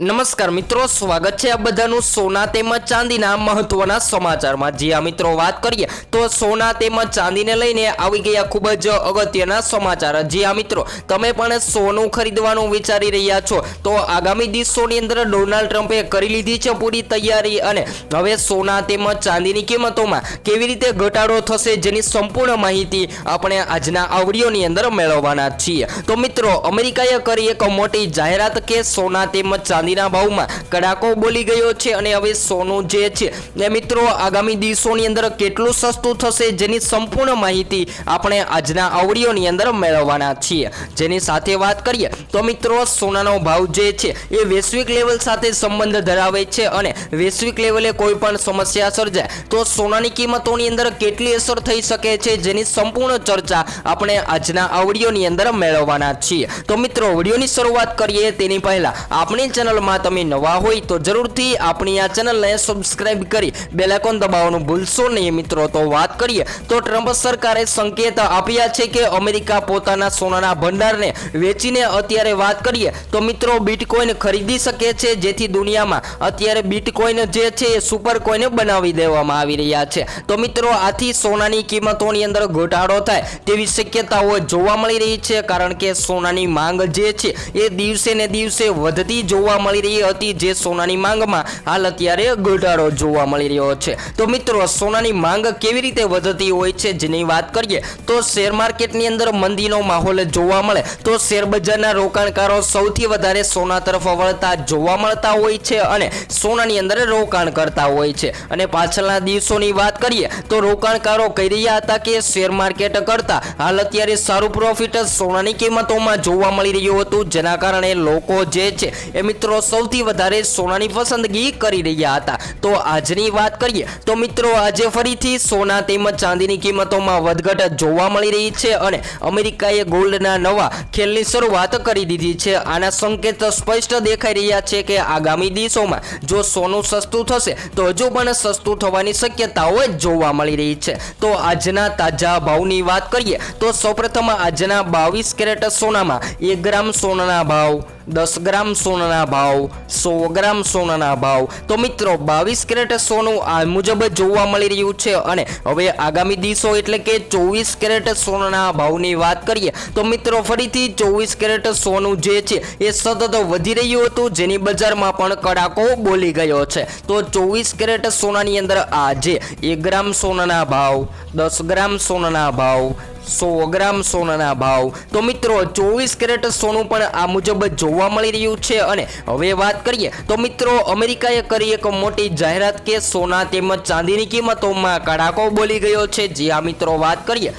નમસ્કાર મિત્રો, સ્વાગત છે આ બધાનું સોના તેમજ ચાંદીના મહત્વના સમાચારમાં. જી આ મિત્રો, વાત કરીએ તો સોના તેમજ ચાંદીને લઈને આવી ગયા ખૂબ જ અગત્યના સમાચાર. જી આ મિત્રો, તમે પણ સોનું ખરીદવાનું વિચારી રહ્યા છો, તો આગામી દિવસોની અંદર ડોનાલ્ડ ટ્રમ્પે કરી લીધી છે પૂરી તૈયારી અને હવે સોના તેમજ ચાંદીની કિંમતોમાં કેવી રીતે ઘટાડો થશે જેની સંપૂર્ણ માહિતી આપણે આજના આવડીઓની અંદર મેળવવાના છીએ. તો મિત્રો, અમેરિકાએ કરી એક મોટી જાહેરાત કે સોના તેમજ ચાંદીના ભાવમાં કડાકો બોલી ગયો છે અને હવે સોનું જે છે, એ મિત્રો આગામી દિવસોની અંદર કેટલું સસ્તું થશે જેની સંપૂર્ણ માહિતી આપણે આજના આવડીઓની અંદર મેળવવાના છીએ. જેની સાથે વાત કરીએ તો મિત્રો સોનાનો ભાવ જે છે, એ વૈશ્વિક લેવલ સાથે સંબંધ ધરાવે છે અને વૈશ્વિક લેવલે કોઈ પણ સમસ્યા સર્જાય તો સોનાની કિંમતોની અંદર કેટલી અસર થઈ શકે છે જેની સંપૂર્ણ ચર્ચા આપણે આજના આવડીઓની અંદર મેળવવાના છીએ. તો મિત્રો વિડીયોની શરૂઆત કરીએ તેની પહેલા આપણી ચેનલમાં તમે નવા હોય તો જરૂરથી આપણી આ ચેનલને સબસ્ક્રાઇબ કરી બેલાઇકોન દબાવવાનું ભૂલશો નહીં મિત્રો. તો વાત કરીએ તો ટ્રમ્પ સરકારે સંકેત આપ્યા છે કે અમેરિકા પોતાના સોનાના ભંડારને વેચીને અત્યારે વાત કરીએ તો મિત્રો બિટકોઈન ખરીદી શકે છે, જેથી દુનિયામાં અત્યારે બિટકોઈન જે છે એ સુપર કોઈને બનાવી દેવામાં આવી રહ્યા છે. તો મિત્રો આથી સોનાની કિંમતોની અંદર ઘટાડો થાય તેવી શક્યતાઓ જોવા મળી રહી છે, કારણ કે સોનાની માંગ જે છે એ દિવસે ને દિવસે વધતી જોવા મળી રહી હતી જે સોનાની માંગમાં હાલ અત્યારે ઘટાડો જોવા મળી રહ્યો છે. તો મિત્રો, સોનાની માંગ કેવી રીતે વધતી હોય છે જેની વાત કરીએ, તો શેર માર્કેટની અંદર મંદીનો માહોલ જોવા મળે. તો શેર બજારના રોકાણકારો સૌથી વધારે સોના તરફ વળતા જોવા મળતા હોય છે અને સોનાની અંદર રોકાણ કરતા હોય છે. અને પાછળના દિવસોની વાત કરીએ, તો રોકાણકારો કહી રહ્યા હતા કે શેર માર્કેટ કરતા હાલ અત્યારે સારું પ્રોફિટ સોનાની કિંમતોમાં જોવા મળી રહ્યું હતું. જેના કારણે લોકો જે છે, એ મિત્રો સૌથી વધારે સોનાની પસંદગી કરી રહ્યા હતા. તો આજની વાત કરીએ, તો મિત્રો આજે ફરીથી સોના તેમજ ચાંદીની કિંમતોમાં વધઘટ જોવા મળી રહી છે અને અમેરિકાએ ગોલ્ડના નવા ખેલની શરૂઆત કરી દીધી છે. આના સંકેત સ્પષ્ટ દેખાઈ રહ્યા છે કે આગામી દિવસોમાં જો સોનું સસ્તું થશે, તો હજુ પણ સસ્તું થવાની શક્યતાઓ જોવા મળી રહી છે. તો આજના તાજા ભાવની વાત કરીએ, તો સૌપ્રથમ આજના બાવીસ કેરેટ સોનામાં એક ગ્રામ સોનાના ભાવ દસ ગ્રામ સોનાના ભાવ, સો ગ્રામ સોનાના ભાવ. તો મિત્રો, બાવીસ કેરેટ સોનું આ મુજબ જોવા મળી રહ્યું છે અને હવે આગામી દિવસો એટલે કે ચોવીસ કેરેટ સોનાના ભાવની વાત કરીએ, તો મિત્રો, ફરીથી ચોવીસ કેરેટ સોનું જે છે એ સતત વધી રહ્યું હતું, જેની બજારમાં પણ કડાકો બોલી ગયો છે. તો ચોવીસ કેરેટ સોનાની અંદર આજે એક ગ્રામ સોનાના ભાવ, દસ ગ્રામ સોનાના ભાવ સો ગ્રામ સોનાના ભાવ. તો મિત્રો, ચોવીસ કેરેટ સોનું પણ આ મુજબ જોવા મળી રહ્યું છે. અને હવે વાત કરીએ, તો મિત્રો, અમેરિકાએ કરી એક મોટી જાહેરાત કે સોના તેમજ ચાંદીની કિંમતોમાં કડાકો બોલી ગયો છે. જે આ મિત્રો વાત કરીએ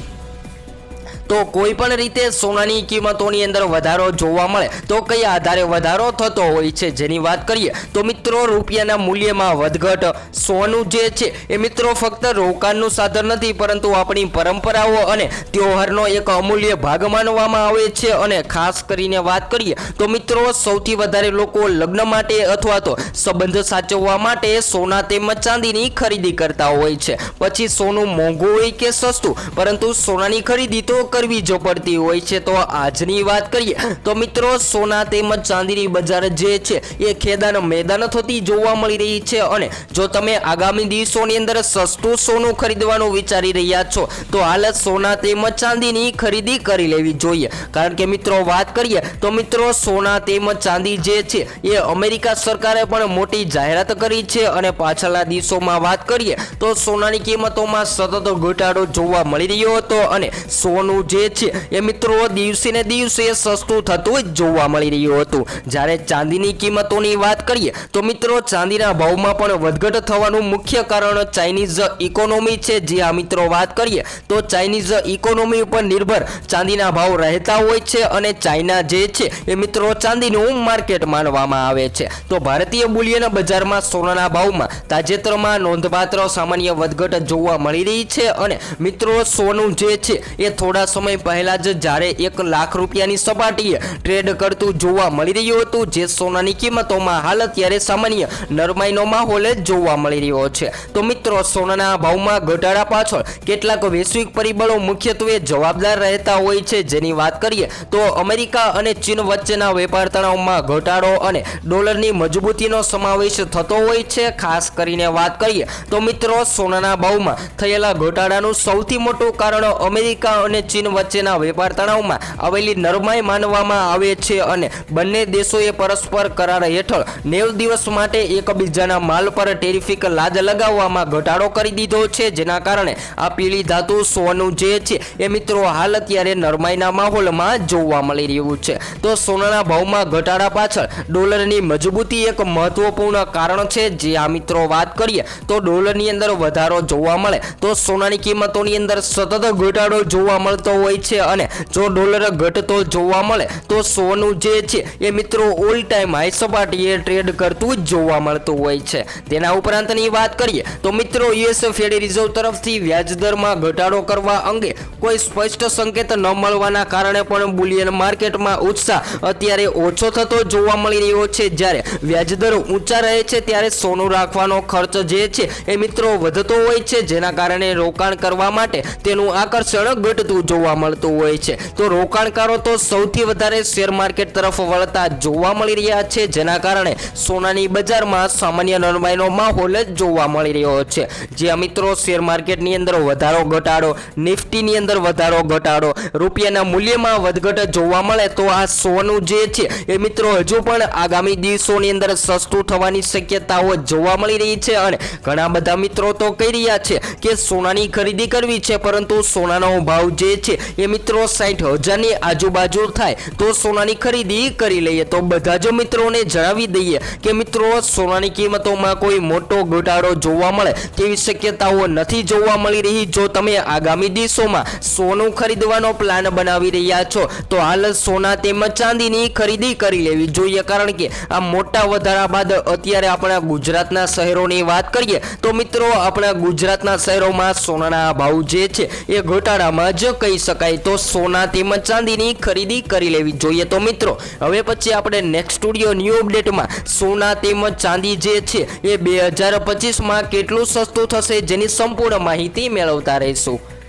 તો કોઈ પણ રીતે સોનાની કિંમતોની અંદર વધારો જોવા મળે તો કયા આધારે વધારો થતો હોય છે જેની વાત કરીએ તો મિત્રો રૂપિયાના મૂલ્યમાં વધઘટ સોનું જે છે એ મિત્રો ફક્ત રોકાણનું સાધન નથી પરંતુ આપણી પરંપરાઓ અને તહેવારનો એક અમૂલ્ય ભાગ માનવામાં આવે છે અને ખાસ કરીને વાત કરીએ તો મિત્રો સૌથી વધારે લોકો લગ્ન માટે અથવા તો સંબંધ સાચવવા માટે સોના તેમજ ચાંદીની ખરીદી કરતા હોય છે. પછી સોનું મોંઘું હોય કે સસ્તું પરંતુ સોનાની ખરીદી તો કરવી જો પડતી હોય છે, તો આજની વાત કરીએ. તો મિત્રો, સોના તેમજ ચાંદીની બજાર જે છે, એ ખેદાન મેદાન થતી જોવા મળી રહી છે અને જો તમે આગામી દિવસોની અંદર સસ્તું સોનું ખરીદવાનું વિચારી રહ્યા છો, તો હાલ સોના તેમજ ચાંદીની ખરીદી કરી લેવી જોઈએ. કારણ કે મિત્રો, વાત કરીએ, તો મિત્રો, સોના તેમજ ચાંદી જે છે, એ અમેરિકા સરકારે પણ મોટી જાહેરાત કરી છે અને પાછળના દિવસોમાં વાત કરીએ, તો સોનાની કિંમતોમાં સતત ઘટાડો જોવા મળી રહ્યો હતો અને સોનું જે છે એ મિત્રો દિવસે ને દિવસે સસ્તું થતું જ જોવા મળી રહ્યું હતું. જ્યારે ચાંદીની કિંમતોની વાત કરીએ, તો મિત્રો ચાંદીના ભાવમાં પણ વધઘટ થવાનું મુખ્ય કારણ ચાઇનીઝ ઇકોનોમી છે. જે આ મિત્રો વાત કરીએ, તો ચાઇનીઝ ઇકોનોમી ઉપર નિર્ભર ચાંદીના ભાવ રહેતા હોય છે અને ચાઇના જે છે એ મિત્રો ચાંદીનું માર્કેટ માનવામાં આવે છે. તો ભારતીય બુલિયન બજારમાં સોનાના ભાવમાં તાજેતરમાં નોંધપાત્ર સામાન્ય વધઘટ જોવા મળી રહી છે અને મિત્રો સોનું જે છે એ થોડા સમય પહેલા જ જ્યારે એક લાખ રૂપિયાની સપાટીએ ટ્રેડ કરતું જોવા મળી રહ્યું હતું, જે સોનાની કિંમતોમાં હાલ અત્યારે સામાન્ય નરમાઈનો માહોલ જોવા મળી રહ્યો છે. તો મિત્રો, સોનાના ભાવમાં ઘટાડા પાછળ કેટલાક વૈશ્વિક પરિબળો મુખ્યત્વે જવાબદાર રહેતા હોય છે. જેની વાત કરીએ તો અમેરિકા અને ચીન વચ્ચેના વેપાર તણાવમાં ઘટાડો અને ડોલરની મજબૂતીનો સમાવેશ થતો હોય છે. ખાસ કરીને વાત કરીએ તો મિત્રો, સોનાના ભાવમાં થયેલા ઘટાડાનું સૌથી મોટું કારણ અમેરિકા અને ચીન વચ્ચેના વેપાર તણાવમાં આવેલી નરમાઈ માનવામાં આવે છે અને બંને દેશોએ પરસ્પર કરાર હેઠળ નેવ દિવસ માટે એકબીજાના માલ પર ટેરિફિક લાદ લગાવવામાં ઘટાડો કરી દીધો છે, જેના કારણે આ પીળી ધાતુ સોનું જે છે એ મિત્રો હાલ અત્યારે નરમાઈના માહોલમાં જોવા મળી રહ્યું છે. તો સોનાના ભાવમાં ઘટાડા પાછળ ડોલરની મજબૂતી એક મહત્વપૂર્ણ કારણ છે. જે આ મિત્રો વાત કરીએ તો ડોલરની અંદર વધારો જોવા મળે તો સોનાની કિંમતોની અંદર સતત ઘટાડો જોવા મળતો હોય છે અને જો ડોલર ઘટતો જોવા મળે, તો સોનું જે છે એ મિત્રો ઓલ ટાઈમ હાઈ સપાટીએ ટ્રેડ કરતું જ જોવા મળતું હોય છે. તેના ઉપરાંતની વાત કરીએ, તો મિત્રો યુએસ ફેડ રિઝર્વ તરફથી વ્યાજદરમાં ઘટાડો કરવા અંગે કોઈ સ્પષ્ટ સંકેત ન મળવાના કારણે પણ બુલિયન માર્કેટમાં ઉત્સાહ અત્યારે ઓછો થતો જોવા મળી રહ્યો છે. જ્યારે વ્યાજદર ઊંચા રહે છે, ત્યારે સોનું રાખવાનો ખર્ચ જે છે એ મિત્રો વધતો હોય છે, જેના કારણે રોકાણ કરવા માટે તેનું આકર્ષણ ઘટતું જોવા મળતું હોય છે. તો રોકાણકારો તો સૌથી વધારે શેર માર્કેટ તરફ વળતા જોવા મળી રહ્યા છે. જેના કારણે સોનાની બજારમાં સામાન્ય નરમાઈનો માહોલ જ જોવા મળી રહ્યો છે. જે મિત્રો શેર માર્કેટની અંદર વધારો ઘટાડો, નિફ્ટીની અંદર વધારો ઘટાડો, રૂપિયાના મૂલ્યમાં વધઘટ જોવા મળે તો આ સોનું જે છે એ મિત્રો હજુ પણ આગામી દિવસોની અંદર સસ્તું થવાની શક્યતાઓ જોવા મળી રહી છે અને ઘણા બધા મિત્રો તો કહી રહ્યા છે કે સોનાની ખરીદી કરવી છે, પરંતુ સોનાનો ભાવ જે છે એ મિત્રો સાઠ હજારની આજુબાજુ થાય તો સોનાની ખરીદી કરી લઈએ. તો બધા જ મિત્રોને જણાવી દઈએ કે મિત્રો, સોનાની કિંમતોમાં કોઈ મોટો ઘટાડો જોવા મળે તેવી શક્યતાઓ નથી જોવા મળી રહી. જો તમે આગામી દિવસોમાં સોનું ખરીદવાનો પ્લાન બનાવી રહ્યા છો, તો હાલ સોના તેમજ ચાંદીની ખરીદી કરી લેવી જોઈએ. કારણ કે આ મોટા વધારા બાદ અત્યારે આપણા ગુજરાતના શહેરોની વાત કરીએ, તો મિત્રો, આપણા ગુજરાતના શહેરોમાં સોનાના ભાવ જે છે, એ ઘટાડામાં જ કહી શકાય તો સોના તેમજ ચાંદીની ખરીદી કરી લેવી જોઈએ. તો મિત્રો, હવે પછી આપણે નેક્સ્ટ સ્ટુડિયો ન્યૂ અપડેટમાં સોના તેમજ ચાંદી જે છે એ બે હજાર પચીસમાં કેટલું સસ્તું થશે જેની સંપૂર્ણ માહિતી મેળવતા રહીશું.